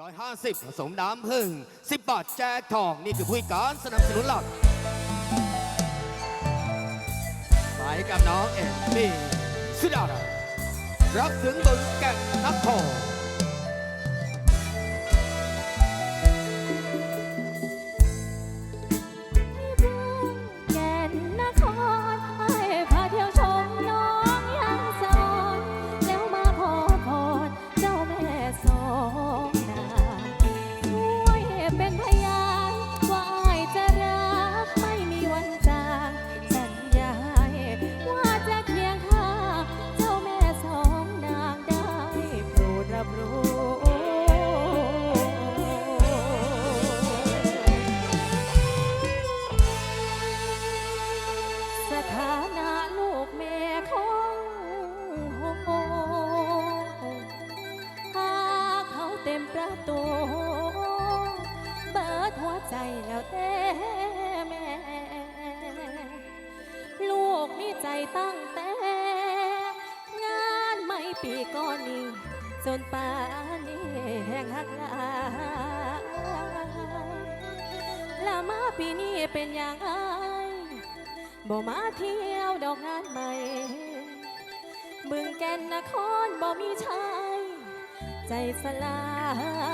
ร้อยห้าสิบผสมน้ำผึ้งสิบบาทแจกทอง นี่คือผู้การสนับสนุนหลักไปกับน้องเอ็มมี่สุดาดารักถึงบึงแก่นนคร ต็มประตู เบิดหัวใจแล้วแต่แม่ ลูกมีใจตั้งแต่ งานไม่ปีก่อนนี้จนป่านนี้แห่งหักลาและมาปีนี้เป็นอย่างไรบ่มาเที่ยวดอกงานใหม่บึงแก่นนครบ่มีชาย ใจสลาย